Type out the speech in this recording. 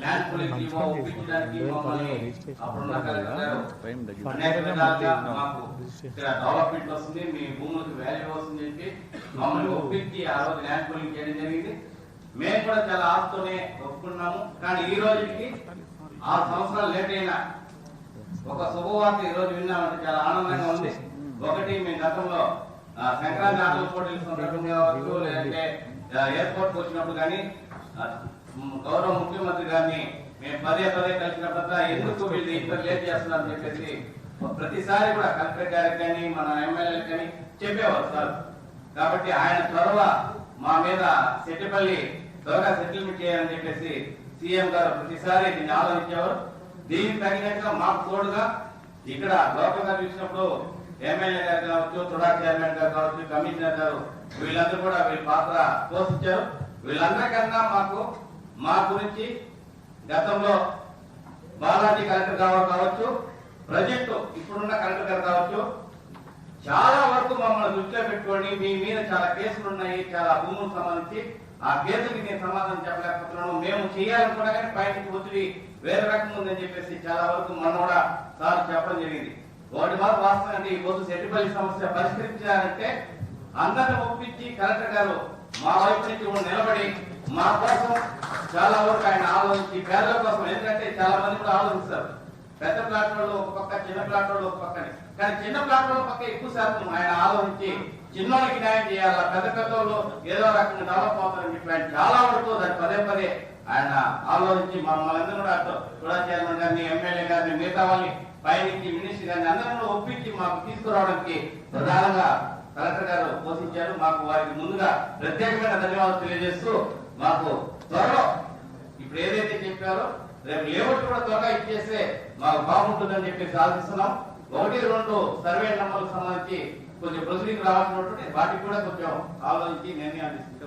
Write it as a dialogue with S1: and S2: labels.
S1: Land ఇవ్వ ఒప్పించడానికి మమ్మల్ని అప్పుడున్న కలెక్టర్ గారు
S2: టైం తగ్గింది
S1: అనేక విధాలుగా మాకు ఇక్కడ డెవలప్మెంట్ వస్తుంది. మీ భూములకు వాల్యూ వస్తుంది చెప్పి మమ్మల్ని ఒప్పించి ఆ రోజు ల్యాండ్ పూలింగ్ చేయడం జరిగింది. మేము కూడా చాలా ఆశతోనే ఒప్పుకున్నాము. కానీ ఈ రోజుకి ఆరు సంవత్సరాలు లేట్ అయినా ఒక శుభవార్త ఈ రోజు విన్నామంటే చాలా ఆనందంగా ఉంది. ఒకటి మేము గతంలో సంక్రాంతి ఆటల పోటీల సందర్భంగా కావచ్చు లేదంటే ఎయిర్పోర్ట్ వచ్చినప్పుడు కానీ మ్, గౌరవ ముఖ్యమంత్రి గారిని మేము పదే పదే కలిసినప్పుడు ఎందుకు వీళ్ళు ఇంత లేట్ చేస్తున్నారని చెప్పేసి ప్రతిసారి కూడా కలెక్టర్ గారికి కానీ మన ఎమ్మెల్యేలకు కానీ చెప్పేవారు సార్. కాబట్టి ఆయన త్వరగా మా మీద సెట్టిపల్లి త్వరగా సెటిల్మెంట్ చేయాలని చెప్పేసి సీఎం గారు ప్రతిసారి దీన్ని ఆలోచించేవారు. దీనికి తగినట్టుగా మాకు తోడుగా ఇక్కడ లోకల్ చూసినప్పుడు ఎమ్మెల్యే గారు కావచ్చు తుడా చైర్మన్ గారు కావచ్చు కమిషనర్ గారు వీళ్ళందరూ కూడా వీళ్ళ పాత్ర పోషించారు. వీళ్ళందరికన్నా మాకు మా గురించి గతంలో బాలాజీ కలెక్టర్ గారు కావచ్చు ప్రజెక్టు ఇప్పుడున్న కలెక్టర్ గారు కావచ్చు చాలా వరకు మమ్మల్ని దృష్టిలో పెట్టుకొని మీ మీద చాలా కేసులు ఉన్నాయి చాలా భూములకు సంబంధించి. ఆ కేసులకి నేను సమాధానం చెప్పలేకపోతున్నాను. మేము చేయాలనుకున్నా కానీ పైన ఒత్తిడి వేరే రకం ఉందని చెప్పేసి చాలా వరకు మనం కూడా సార్ చెప్పడం జరిగింది. ఒకటి మాత్రం వాస్తవం అంటే ఈ రోజు సెట్టిపల్లి సమస్య పరిష్కరించాలంటే అందరిని ఒప్పించి కలెక్టర్ గారు మా వైపు నుంచి నిలబడి మా కోసం చాలా వరకు ఆయన ఆలోచించి పేదల కోసం ఎందుకంటే చాలా మంది కూడా ఆలోచిస్తారు. పెద్ద ప్లాట్ వాళ్ళు ఒక పక్క చిన్న ప్లాట్ వాళ్ళు ఒక పక్కనే. కానీ చిన్న ప్లాట్ వాళ్ళ పక్క ఎక్కువ శాతం ఆయన ఆలోచించి చిన్నోళ్ళకి న్యాయం చేయాలా పెద్ద పెద్ద ఏదో రకంగా డెవలప్ అవుతారని చెప్పి ఆయన చాలా వరకు దాన్ని పదే పదే ఆయన ఆలోచించి మమ్మల్ని అందరూ కూడా కూడా చైర్మన్ గారిని ఎమ్మెల్యే గారిని మిగతా వాళ్ళని పయనించి మినిస్టర్ గారిని అందరం ఒప్పించి మాకు తీసుకురావడానికి ప్రధానంగా కలెక్టర్ గారు పోషించారు. మాకు వారికి ముందుగా ప్రత్యేకమైన ధన్యవాదాలు తెలియజేస్తూ మాకు త్వరలో చెప్పారు రేపు లేఅవుట్ కూడా త్వరగా ఇచ్చేస్తే మాకు బాగుంటుందని చెప్పేసి ఆశిస్తున్నాం. ఒకటి రెండు సర్వే నంబర్లకు సంబంధించి కొంచెం ప్రొసీడింగ్ రావాల్సినటువంటి వాటికి కూడా కొంచెం ఆలోచించి నిర్ణయాలు తీసుకుంటే